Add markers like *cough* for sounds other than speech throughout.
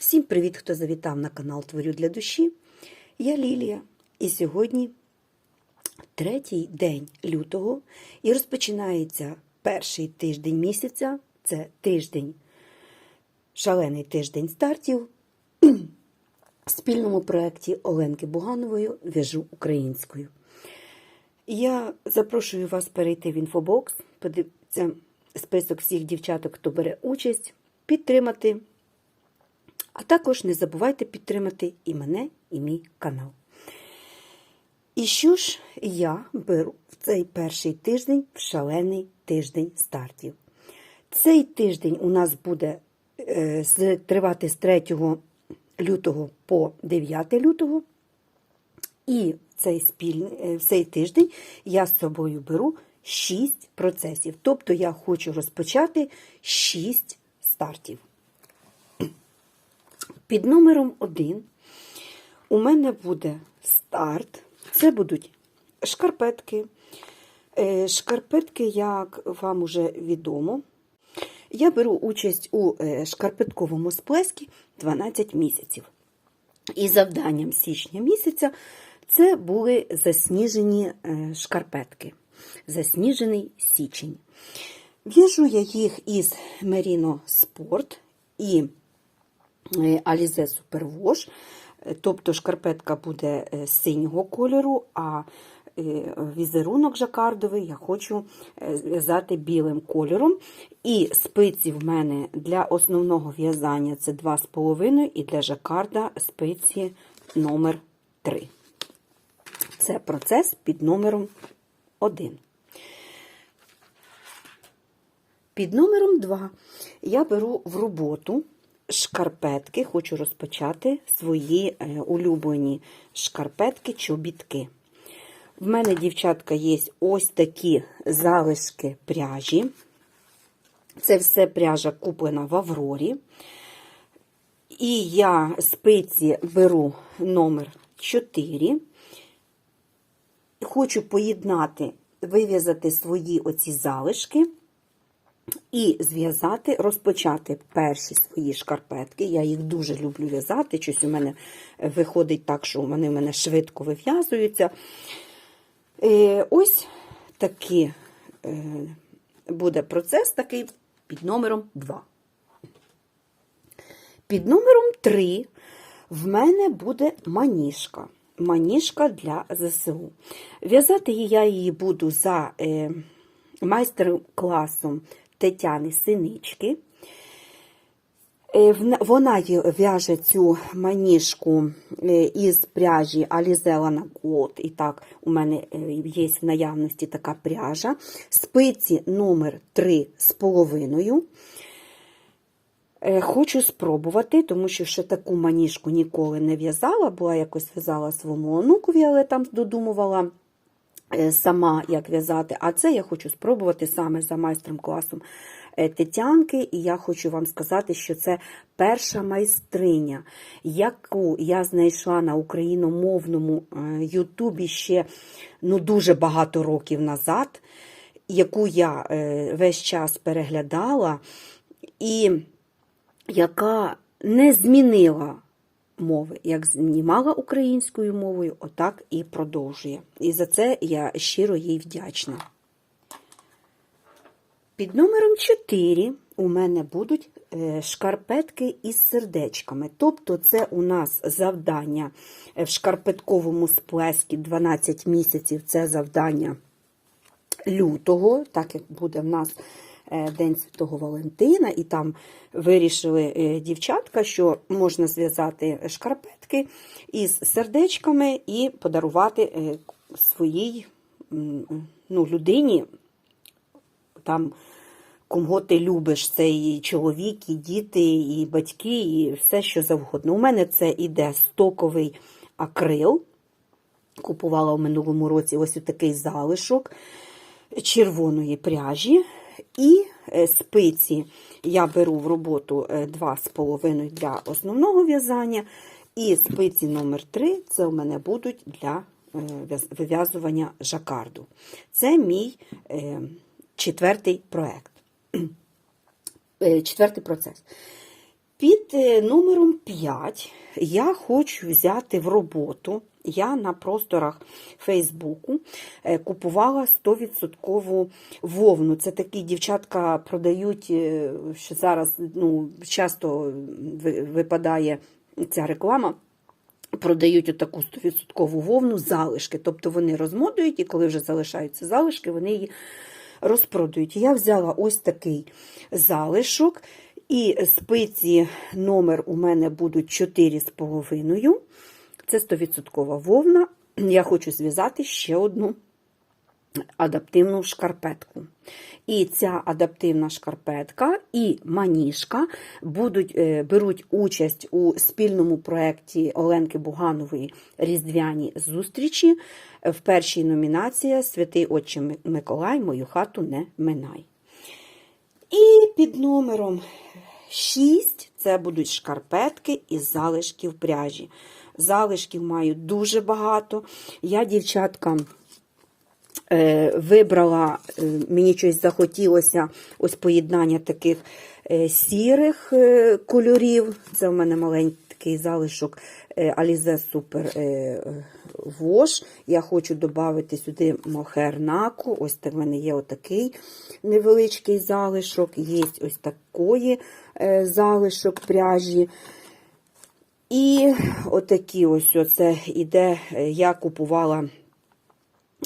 Всім привіт, хто завітав на канал Творю для душі. Я Лілія. І сьогодні третій день лютого і розпочинається перший тиждень місяця. Це тиждень, шалений тиждень стартів в спільному проєкті Оленки Буганової В'яжу українською. Я запрошую вас перейти в інфобокс, подивитися список всіх дівчаток, хто бере участь, підтримати. А також не забувайте підтримати і мене, і мій канал. І що ж я беру в цей перший тиждень в шалений тиждень стартів? Цей тиждень у нас буде е, тривати з 3 лютого по 9 лютого. І цей, спільний, е, цей тиждень я з собою беру 6 процесів. Тобто я хочу розпочати 6 стартів. Під номером 1 у мене буде старт. Це будуть шкарпетки. Е, Шкарпетки, як вам уже відомо, я беру участь у е, шкарпетковому сплескі 12 місяців. І завданням січня місяця це були засніжені е, шкарпетки. Засніжений січень. В'яжу я їх із Merino Sport і Alize Superwash. Е, Тобто шкарпетка буде е, синього кольору, а е, візерунок жакардовий я хочу е, зв'язати білим кольором. І спиці в мене для основного в'язання це 2,5 і для жакарда спиці номер 3. Це процес під номером 1. Під номером 2 я беру в роботу шкарпетки, хочу розпочати свої е, улюблені шкарпетки-чобітки. В мене, дівчатка, є ось такі залишки пряжі. Це все пряжа куплена в Аврорі. І я спиці беру номер 4. Хочу поєднати, вив'язати свої оці залишки і зв'язати, розпочати перші свої шкарпетки. Я їх дуже люблю в'язати. Щось у мене виходить так, що вони в мене швидко вив'язуються. Е, Ось такий е, буде процес такий під номером 2. Під номером 3 в мене буде маніжка. Маніжка для ЗСУ. В'язати я її буду за е, майстер-класом Тетяни Синички. Е, Вона в'яже цю маніжку е, із пряжі Alizella на Gold. І так, у мене е, є в наявності така пряжа. Спиці номер 3 з половиною. Хочу спробувати, тому що ще таку маніжку ніколи не в'язала, була якось в'язала своєму онукові, але там додумувала сама, як в'язати. А це я хочу спробувати саме за майстром класом е, Тетянки. І я хочу вам сказати, що це перша майстриня, яку я знайшла на україномовному е, Ютубі ще ну, дуже багато років назад, яку я е, весь час переглядала. І яка не змінила мови, як знімала українською мовою, отак і продовжує. І за це я щиро їй вдячна. Під номером 4 у мене будуть е, шкарпетки із сердечками. Тобто, це у нас завдання в шкарпетковому сплескі 12 місяців це завдання лютого, так як буде в нас День Святого Валентина, і там вирішили е, дівчатка, що можна зв'язати шкарпетки із сердечками і подарувати е, своїй ну, людині, там, кого ти любиш, це і чоловік, і діти, і батьки, і все, що завгодно. У мене це іде стоковий акрил. Купувала в минулому році ось такий залишок червоної пряжі. І е, спиці я беру в роботу е, 2,5 для основного в'язання. І спиці номер 3 це у мене будуть для е, вив'язування жакарду. Це мій е, четвертий проект. *clears throat* Е, Четвертий процес. Під е, номером 5 я хочу взяти в роботу. Я на просторах Фейсбуку е, купувала 100% вовну. Це такі дівчатка продають, е, що зараз ну, часто випадає ця реклама. Продають отаку 100% вовну залишки. Тобто вони розмотують, і коли вже залишаються залишки, вони її розпродають. Я взяла ось такий залишок, і спиці номер у мене будуть 4,5. Це 100% вовна. Я хочу зв'язати ще одну адаптивну шкарпетку. І ця адаптивна шкарпетка і маніжка будуть, е, беруть участь у спільному проєкті Оленки Буганової Різдвяні зустрічі. В першій номінації Святий Отче Миколай, мою хату не минай. І під номером 6 це будуть шкарпетки із залишків пряжі. Залишків маю дуже багато. Я, дівчатка, е, вибрала, е, мені щось захотілося ось поєднання таких е, сірих кольорів. Це в мене маленький залишок Alize Super Wash. Я хочу додати сюди мохер наку. Ось так в мене є отакий невеличкий залишок, є ось такої залишок пряжі. І отакі ось оце іде, е, я купувала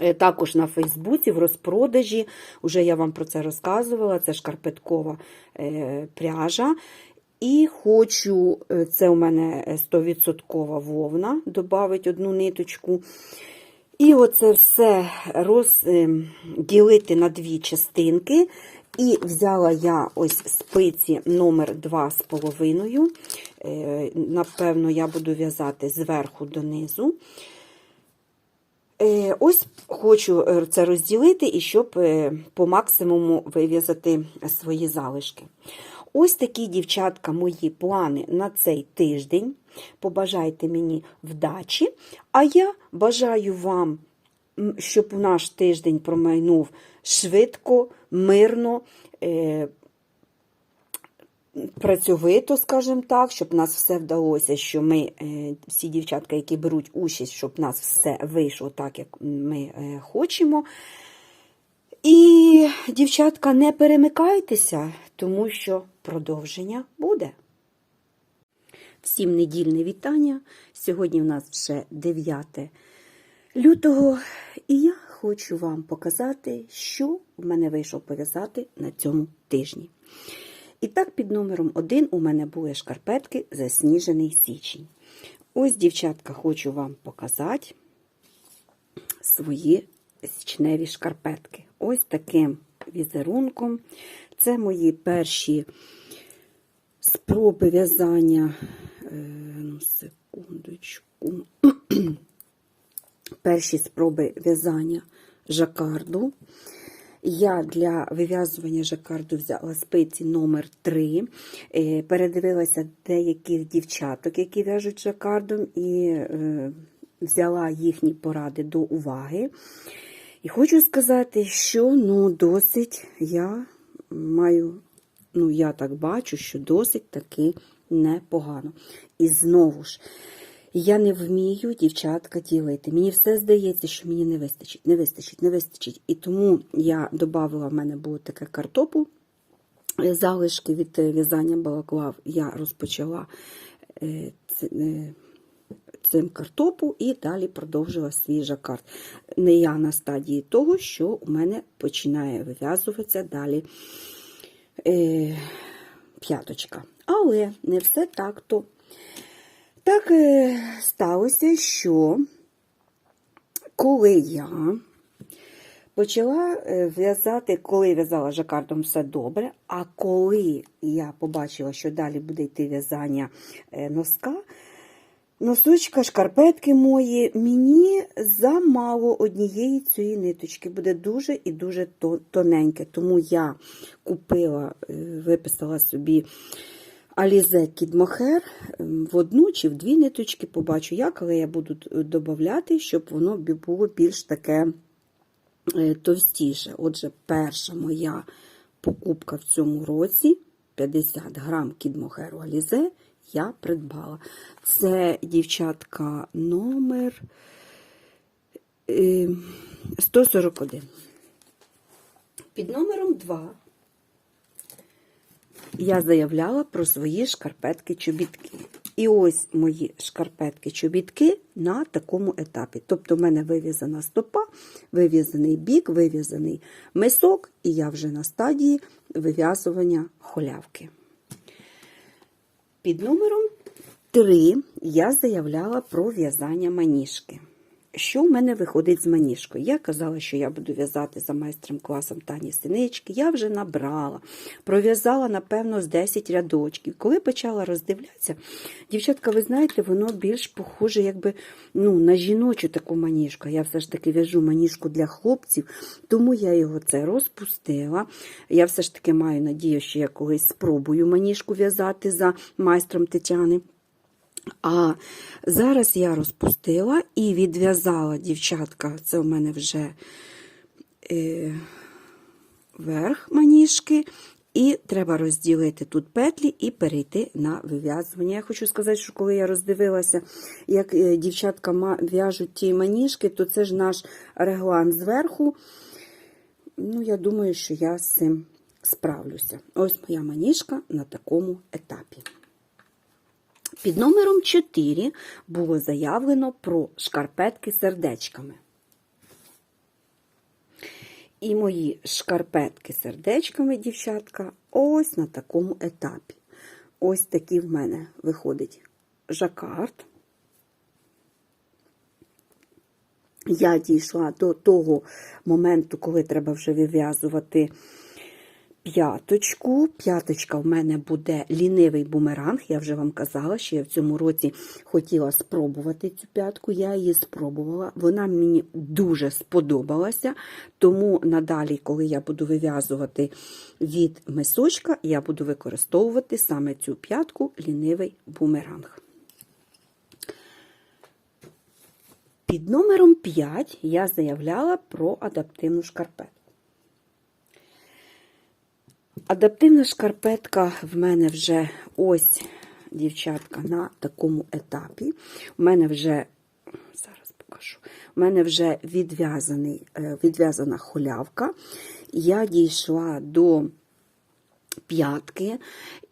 е, також на Фейсбуці в розпродажі. Уже я вам про це розказувала. Це шкарпеткова е, пряжа. І хочу, це у мене е, 100% вовна, додати одну ниточку. І оце все розділити на дві частинки. І взяла я ось спиці номер 2,5. Е, Напевно, я буду в'язати зверху донизу. Е, Ось хочу е, це розділити і щоб по максимуму вив'язати свої залишки. Ось такі, дівчатка, мої плани на цей тиждень. Побажайте мені вдачі. А я бажаю вам, щоб наш тиждень промайнув швидко, мирно, е, працьовито, скажімо так, щоб нас все вдалося, що ми, е, всі дівчатка, які беруть участь, щоб нас все вийшло так, як ми е, хочемо. І, дівчатка, не перемикайтеся, тому що продовження буде. Всім недільне вітання. Сьогодні в нас вже 9 лютого, і я хочу вам показати, що в мене вийшло пов'язати на цьому тижні. І так, під номером 1 у мене були шкарпетки засніжений січень. Ось, дівчатка, хочу вам показати свої січневі шкарпетки. Ось таким візерунком. Це мої перші спроби в'язання. Е, ну, секундочку. Перші спроби в'язання жакарду. Я для вив'язування жакарду взяла спиці номер 3 Е, Передивилася деяких дівчаток, які в'яжуть жакардом, і е, взяла їхні поради до уваги. І хочу сказати, що ну, досить я маю, ну, я так бачу, що досить таки непогано. І знову ж, я не вмію, дівчатка, ділити. Мені все здається, що мені не вистачить, не вистачить, не вистачить. І тому я додавала, в мене було таке картопу, е, залишки від е, в'язання балаклав я розпочала е, цим картопу і далі продовжила свій жакард. Не я на стадії того, що у мене починає вив'язуватися далі п'яточка. Але не все так то. Так е, сталося, що коли я почала е, в'язати, коли в'язала жакардом все добре, а коли я побачила, що далі буде йти в'язання е, носка, носочка, шкарпетки мої, мені замало однієї цієї ниточки. Буде дуже і дуже тоненьке. Тому я купила, виписала собі Kid Mohair ем, в одну чи в дві ниточки, побачу як, але я буду додати, щоб воно було більш таке е, товстіше. Отже, перша моя покупка в цьому році 750 грам кідмохеру Алізе я придбала. Це, дівчатка, номер е, 141. Під номером 2 я заявляла про свої шкарпетки-чобітки. І ось мої шкарпетки-чобітки на такому етапі. Тобто, в мене вив'язана стопа, вив'язаний бік, вив'язаний мисок, і я вже на стадії вив'язування холявки. Під номером 3 я заявляла про в'язання маніжки. Що в мене виходить з маніжкою? Я казала, що я буду в'язати за майстром класом Тані Синички. Я вже набрала, пров'язала, напевно, з 10 рядочків. Коли почала роздивлятися, дівчатка, ви знаєте, воно більш похоже якби, ну, на жіночу таку маніжку. Я все ж таки в'яжу маніжку для хлопців, тому я його це розпустила. Я все ж таки маю надію, що я колись спробую маніжку в'язати за майстром Тетяни. А зараз я розпустила і відв'язала, дівчатка, це у мене вже е, верх маніжки. І треба розділити тут петлі і перейти на вив'язування. Я хочу сказати, що коли я роздивилася, як е, дівчатка в'яжуть ті маніжки, то це ж наш реглан зверху. Ну, я думаю, що я з цим справлюся. Ось моя маніжка на такому етапі. Під номером 4 було заявлено про шкарпетки сердечками. І мої шкарпетки сердечками, дівчатка, ось на такому етапі. Ось такий в мене виходить жакард. Я дійшла до того моменту, коли треба вже вив'язувати п'яточку. П'яточка в мене буде лінивий бумеранг. Я вже вам казала, що я в цьому році хотіла спробувати цю п'ятку. Я її спробувала. Вона мені дуже сподобалася. Тому надалі, коли я буду вив'язувати від мисочка, я буду використовувати саме цю п'ятку лінивий бумеранг. Під номером 5 я заявляла про адаптивну шкарпетку. Адаптивна шкарпетка в мене вже ось, дівчатка, на такому етапі. У мене вже, зараз покажу, у мене вже відв'язаний, е, відв'язана холявка. Я дійшла до п'ятки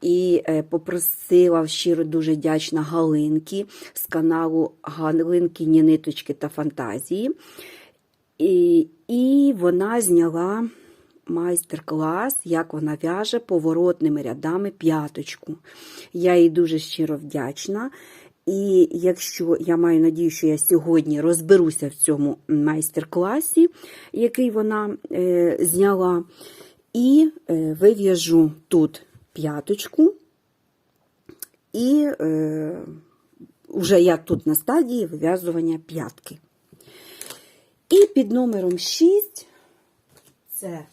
і е, попросила щиро дуже вдячна Галинки з каналу Галинки Ніточки та фантазії. І, і вона зняла майстер-клас, як вона в'яже поворотними рядами п'яточку. Я їй дуже щиро вдячна. І якщо я маю надію, що я сьогодні розберуся в цьому майстер-класі, який вона е, зняла, і е, вив'яжу тут п'яточку, і е, вже я тут на стадії вив'язування п'ятки. І під номером 6 це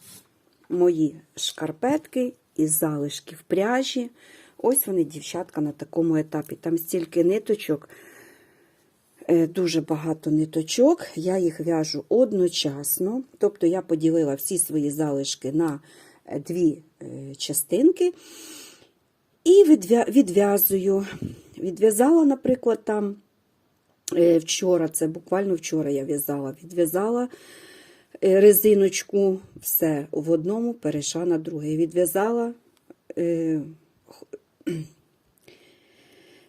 мої шкарпетки із залишків пряжі. Ось вони, дівчатка, на такому етапі. Там стільки ниточок, е, дуже багато ниточок. Я їх в'яжу одночасно. Тобто я поділила всі свої залишки на е, дві е, частинки. І відв'язую. Відв'язала, наприклад, там вчора, це буквально вчора я в'язала, відв'язала резиночку, все в одному перейшла на друге. Відв'язала е,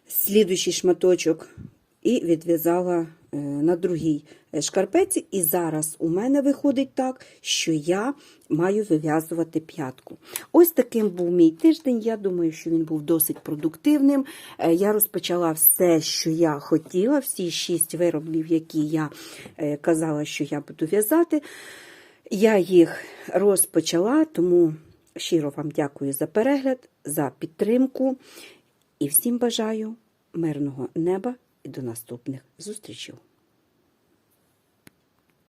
слідуючий шматочок і відв'язала е, на другій е, шкарпеці. І зараз у мене виходить так, що я маю вив'язувати п'ятку. Ось таким був мій тиждень. Я думаю, що він був досить продуктивним. Е, Я розпочала все, що я хотіла, всі шість виробів, які я е, казала, що я буду в'язати. Я їх розпочала, тому щиро вам дякую за перегляд, за підтримку і всім бажаю мирного неба і до наступних зустрічей.